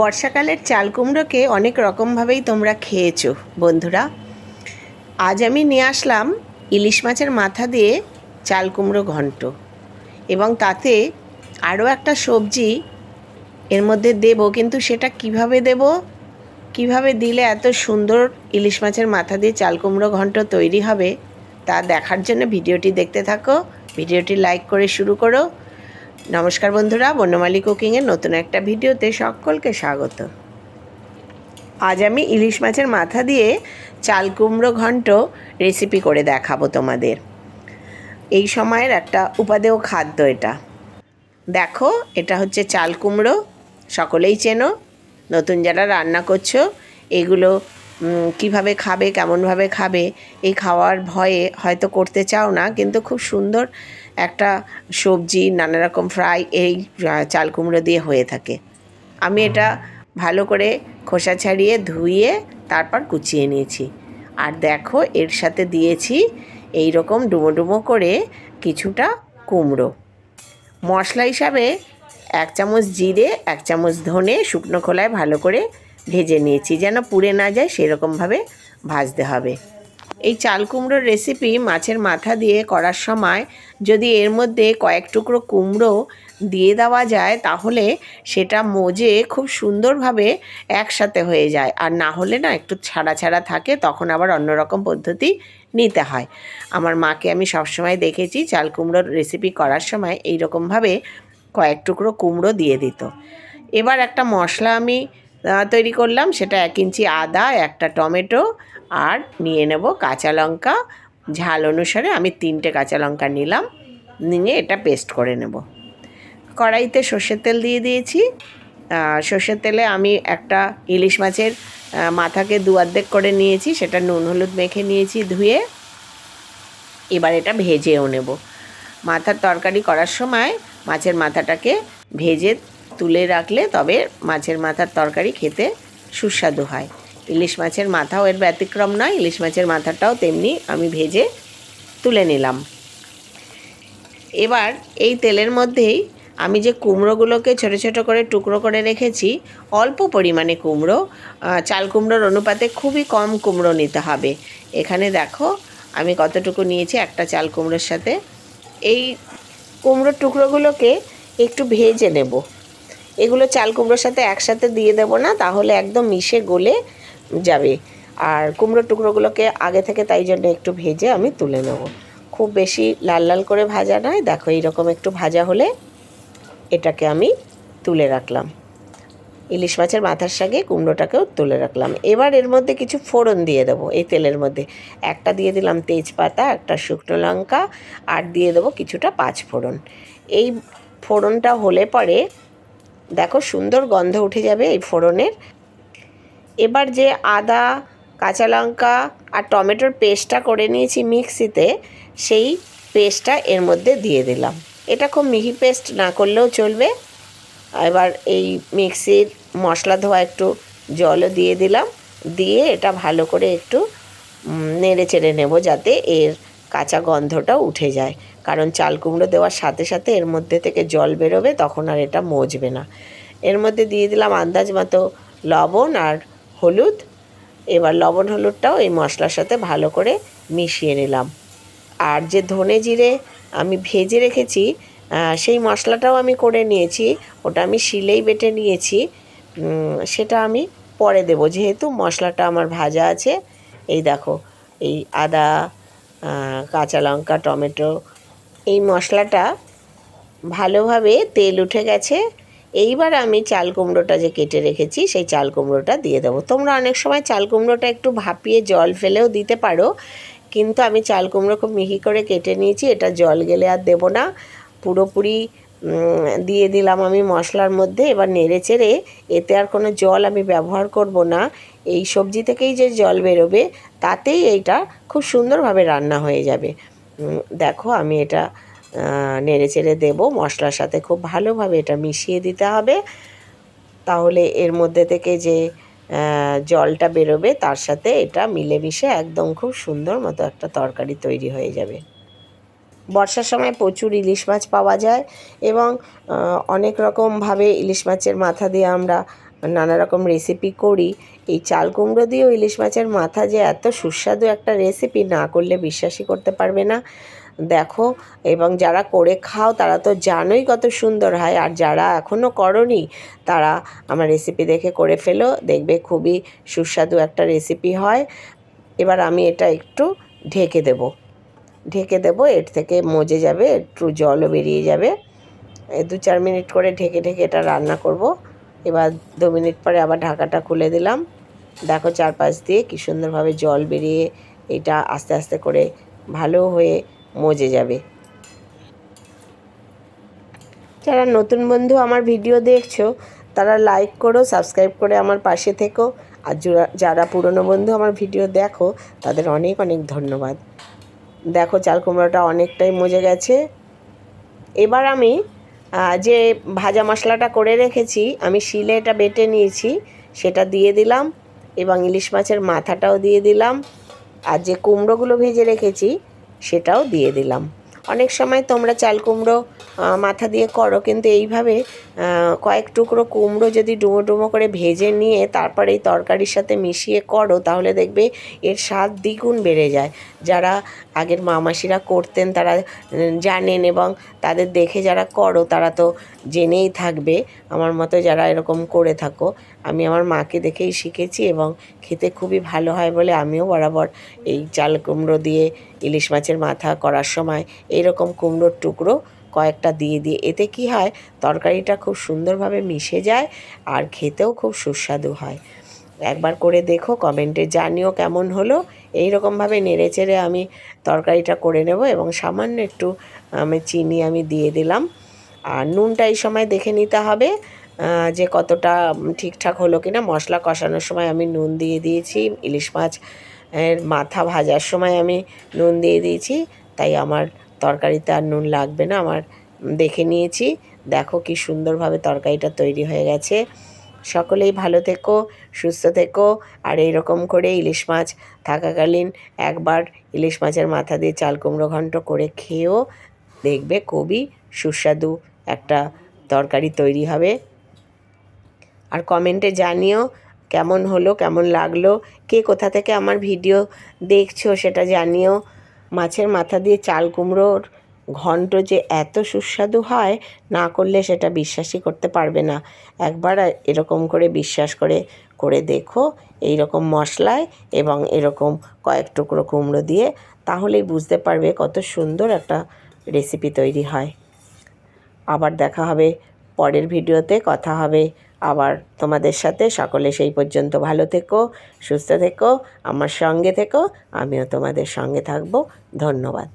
বর্ষাকালের চাল কুমড়োকে অনেক রকমভাবেই তোমরা খেয়েছো, বন্ধুরা। আজ আমি নিয়ে আসলাম ইলিশ মাছের মাথা দিয়ে চাল কুমড়ো ঘন্ট এবং তাতে আরও একটা সবজি এর মধ্যে দেব, কিন্তু সেটা কীভাবে দেব, কীভাবে দিলে এত সুন্দর ইলিশ মাছের মাথা দিয়ে চাল কুমড়ো ঘন্ট তৈরি হবে তা দেখার জন্য ভিডিওটি দেখতে থাকো, ভিডিওটি লাইক করে শুরু করো নমস্কার বন্ধুরা, বন্যমালী কুকিংয়ের নতুন একটা ভিডিওতে সকলকে স্বাগত। আজ আমি ইলিশ মাছের মাথা দিয়ে চাল কুমড়ো ঘন্ট রেসিপি করে দেখাবো তোমাদের। এই সময়ের একটা উপাদেয় খাদ্য এটা। দেখো, এটা হচ্ছে চাল কুমড়ো, সকলেই চেনো, নতুন যারা রান্না করছ, এগুলো কীভাবে খাবে, কেমনভাবে খাবে, এই খাওয়ার ভয়ে হয়তো করতে চাও না, কিন্তু খুব সুন্দর একটা সবজি নানা রকম ফ্রাই এই চাল কুমড়ো দিয়ে হয়ে থাকে। আমি এটা ভালো করে খোসা ছাড়িয়ে ধুয়ে তারপর কুচিয়ে নিয়েছি। আর দেখো এর সাথে দিয়েছি এই রকম ডুমো ডুমো করে কিছুটা কুমড়ো। মশলা হিসাবে এক চামচ জিরে এক চামচ ধনে শুকনো খোলায় ভালো করে ভেজে নিয়েছি যেন পুড়ে না যায় সেরকমভাবে ভাজতে হবে। এই চাল কুমড়োর রেসিপি মাছের মাথা দিয়ে করার সময় যদি এর মধ্যে কয়েক টুকরো কুমড়ো দিয়ে দেওয়া যায়, তাহলে সেটা মজে খুব সুন্দরভাবে একসাথে হয়ে যায়। আর না হলে না একটু ছাড়া ছাড়া থাকে, তখন আবার অন্যরকম পদ্ধতি নিতে হয়। আমার মাকে আমি সবসময় দেখেছি চাল কুমড়োর রেসিপি করার সময় এই রকমভাবে কয়েক টুকরো কুমড়ো দিয়ে দিত। এবার একটা মশলা আমি তৈরি করলাম। সেটা এক ইঞ্চি আদা, একটা টমেটো আর নিয়ে নেব কাঁচা লঙ্কা। ঝাল অনুসারে আমি তিনটে কাঁচা লঙ্কা নিলাম, নিয়ে এটা পেস্ট করে নেব। কড়াইতে সর্ষের তেল দিয়ে দিয়েছি। সর্ষের তেলে আমি একটা ইলিশ মাছের মাথাকে দু অর্ধেক করে নিয়েছি। সেটা নুন হলুদ মেখে নিয়েছি ধুয়ে। এবার এটা ভেজেও নেব। মাথার তরকারি করার সময় মাছের মাথাটাকে ভেজে তুলে রাখলে তবে মাছের মাথার তরকারি খেতে সুস্বাদু হয়। ইলিশ মাছের মাথাও এর ব্যতিক্রম নয়, ইলিশ মাছের মাথাটাও তেমনি আমি ভেজে তুলে নিলাম। এবার এই তেলের মধ্যেই আমি যে কুমড়োগুলোকে ছোটো ছোটো করে টুকরো করে রেখেছি, অল্প পরিমাণে কুমড়ো চাল কুমড়োর অনুপাতে খুবই কম কুমড়ো নিতে হবে। এখানে দেখো, আমি কতটুকু নিয়েছি, একটা চাল কুমড়োর সাথে। এই কুমড়োর টুকরোগুলোকে একটু ভেজে নেব। এগুলো চাল কুমড়োর সাথে একসাথে দিয়ে দেবো না, তাহলে একদম মিশে গলে যাবে। আর কুমড়োর টুকরোগুলোকে আগে থেকে তাই জন্য একটু ভেজে আমি তুলে নেব। খুব বেশি লাল লাল করে ভাজা নয়, দেখো এইরকম একটু ভাজা হলে এটাকে আমি তুলে রাখলাম। ইলিশ মাছের মাথার সাথে কুমড়োটাকেও তুলে রাখলাম। এবার এর মধ্যে কিছু ফোড়ন দিয়ে দেবো এই তেলের মধ্যে। একটা দিয়ে দিলাম তেজপাতা, একটা শুকনো লঙ্কা, আর দিয়ে দেবো কিছুটা পাঁচ ফোড়ন। এই ফোড়নটা হলে পরে দেখো সুন্দর গন্ধ উঠে যাবে এই ফোড়নের। এবার যে আদা, কাঁচা লঙ্কা আর টমেটোর পেস্টটা করে নিয়েছি মিক্সিতে, সেই পেস্টটা এর মধ্যে দিয়ে দিলাম। এটা খুব মিহি পেস্ট না করলেও চলবে। এবার এই মিক্সির মশলা ধোয়া একটু জলও দিয়ে দিলাম। দিয়ে এটা ভালো করে একটু নেড়ে চেড়ে নেব যাতে এর কাঁচা গন্ধটা উঠে যায়। কারণ চাল কুমড়ো দেওয়ার সাথে সাথে এর মধ্যে থেকে জল বেরোবে, তখন আর এটা মজবে না। এর মধ্যে দিয়ে দিলাম আন্দাজ মতো লবণ আর হলুদ। এবার লবণ হলুদটাও এই মশলার সাথে ভালো করে মিশিয়ে নিলাম। আর যে ধনে জিরে আমি ভেজে রেখেছি সেই মশলাটাও আমি করে নিয়েছি, ওটা আমি শিলেই বেটে নিয়েছি। সেটা আমি পরে দেবো, যেহেতু মশলাটা আমার ভাজা আছে। এই দেখো, এই আদা কাঁচা লঙ্কা, টমেটো, এই মশলাটা ভালোভাবে তেল উঠে গেছে। এইবার আমি চাল কুমড়োটা যে কেটে রেখেছি, সেই চাল কুমড়োটা দিয়ে দেবো। তোমরা অনেক সময় চাল কুমড়োটা একটু ভাপিয়ে জল ফেলেও দিতে পারো, কিন্তু আমি চাল কুমড়ো খুব মিহি করে কেটে নিয়েছি, এটা জল গেলে আর দেবো না। পুরোপুরি দিয়ে দিলাম আমি মশলার মধ্যে। এবার নেড়ে চেড়ে এতে আর কোনো জল আমি ব্যবহার করব না। এই সবজি থেকেই যে জল বেরোবে, তাতেই এইটা খুব সুন্দরভাবে রান্না হয়ে যাবে। দেখো আমি এটা নেড়ে চেড়ে দেবো, মশলার সাথে খুব ভালোভাবে এটা মিশিয়ে দিতে হবে। তাহলে এর মধ্যে থেকে যে জলটা বেরোবে, তার সাথে এটা মিলেমিশে একদম খুব সুন্দর মতো একটা তরকারি তৈরি হয়ে যাবে। বর্ষার সময় প্রচুর ইলিশ মাছ পাওয়া যায় এবং অনেক রকমভাবে ইলিশ মাছের মাথা দিয়ে আমরা নানা রকম রেসিপি করি, এই চাল কুমড়ো দিয়েও ইলিশ মাছের মাথা যে এত সুস্বাদু একটা রেসিপি না করলে বিশ্বাসই করতে পারবে না। দেখো, এবং যারা করে খাও, তারা তো জানোই কত সুন্দর হয়, আর যারা এখনও করনি, তারা আমার রেসিপি দেখে করে ফেলো, দেখবে খুবই সুস্বাদু একটা রেসিপি হয়। এবার আমি এটা একটু ঢেকে দেব। ঢেকে দেব, এর থেকে মজে যাবে, একটু জলও বেরিয়ে যাবে। দু চার মিনিট করে ঢেকে ঢেকে এটা রান্না করব। এবার দু মিনিট পরে আবার ঢাকাটা খুলে দিলাম। দেখো চারপাশ দিয়ে কী সুন্দরভাবে জল বেরিয়ে এটা আস্তে আস্তে করে ভালো হয়ে মজে যাবে। যারা নতুন বন্ধু আমার ভিডিও দেখছ, তারা লাইক করো সাবস্ক্রাইব করে আমার পাশে থেকো। আর যারা- পুরনো বন্ধু আমার ভিডিও দেখো, তাদের অনেক অনেক ধন্যবাদ। দেখো চাল কুমড়োটা অনেকটাই মজে গেছে। এবার আমি যে ভাজা মশলাটা করে রেখেছি, আমি শিলে এটা বেটে নিয়েছি, সেটা দিয়ে দিলাম, এবং ইলিশ মাছের মাথাটাও দিয়ে দিলাম, আর যে কুমড়োগুলো ভেজে রেখেছি, সেটাও দিয়ে দিলাম। অনেক সময় তোমরা চাল কুমড়ো মাথা দিয়ে করো, কিন্তু এইভাবে কয়েক টুকরো কুমড়ো যদি ডুমো ডুমো করে ভেজে নিয়ে তারপরে এই তরকারির সাথে মিশিয়ে করো, তাহলে দেখবে এর স্বাদ দ্বিগুণ বেড়ে যায়। যারা আগের মামাসিরা করতেন, তারা জানেন এবং তাদের দেখে যারা করো, তারা তো জেনেই থাকবে। আমার মতো যারা এরকম করে থাকো, আমি আমার মাকে দেখেই শিখেছি এবং খেতে খুবই ভালো হয় বলে আমিও বরাবর এই চাল কুমড়ো দিয়ে ইলিশ মাছের মাথা করার সময় এইরকম কুমড়োর টুকরো কয়েকটা দিয়ে দিয়ে, এতে কি হয়? তরকারিটা খুব সুন্দরভাবে মিশে যায় আর খেতেও খুব সুস্বাদু হয়। একবার করে দেখো, কমেন্টে জানিও কেমন হলো। এই রকমভাবে নেড়ে চেড়ে আমি তরকারিটা করে নেব এবং সামান্য একটু আমি চিনি আমি দিয়ে দিলাম। আর নুনটা এই সময় দেখে নিতে হবে যে কতটা ঠিকঠাক হলো কিনা। মশলা কষানোর সময় আমি নুন দিয়ে দিয়েছি, ইলিশ মাছ, এর মাথা ভাজার সময় আমি নুন দিয়ে দিয়েছি। তাই আমার তরকারিতে আর নুন লাগবে না, আমার দেখে নিয়েছি। দেখো কি সুন্দরভাবে তরকারিটা তৈরি হয়ে গেছে। সকলেই ভালো থেকো, সুস্থ থেকো। আর এইরকম করে ইলিশ মাছ থাকাকালীন একবার ইলিশ মাছের মাথা দিয়ে চাল কুমড়ো ঘন্ট করে খেয়েও দেখবে খুবই সুস্বাদু একটা তরকারি তৈরি হবে। আর কমেন্টে জানিও কেমন হলো, কেমন লাগল, কে কোথা থেকে আমার ভিডিও দেখছ সেটা জানিও। মাছের মাথা দিয়ে চাল কুমড়োর ঘন্ট যে এত সুস্বাদু হয়, না করলে সেটা বিশ্বাসই করতে পারবে না। একবার এরকম করে বিশ্বাস করে করে দেখো এই রকম মশলায় এবং এরকম কয়েক টুকরো কুমড়ো দিয়ে, তাহলেই বুঝতে পারবে কত সুন্দর একটা রেসিপি তৈরি হয়। আবার দেখা হবে পরের ভিডিওতে, কথা হবে আবার তোমাদের সাথে। সকলে সেই পর্যন্ত ভালো থেকো, সুস্থ থেকো, আমার সঙ্গে থেকো, আমিও তোমাদের সঙ্গে থাকব। ধন্যবাদ।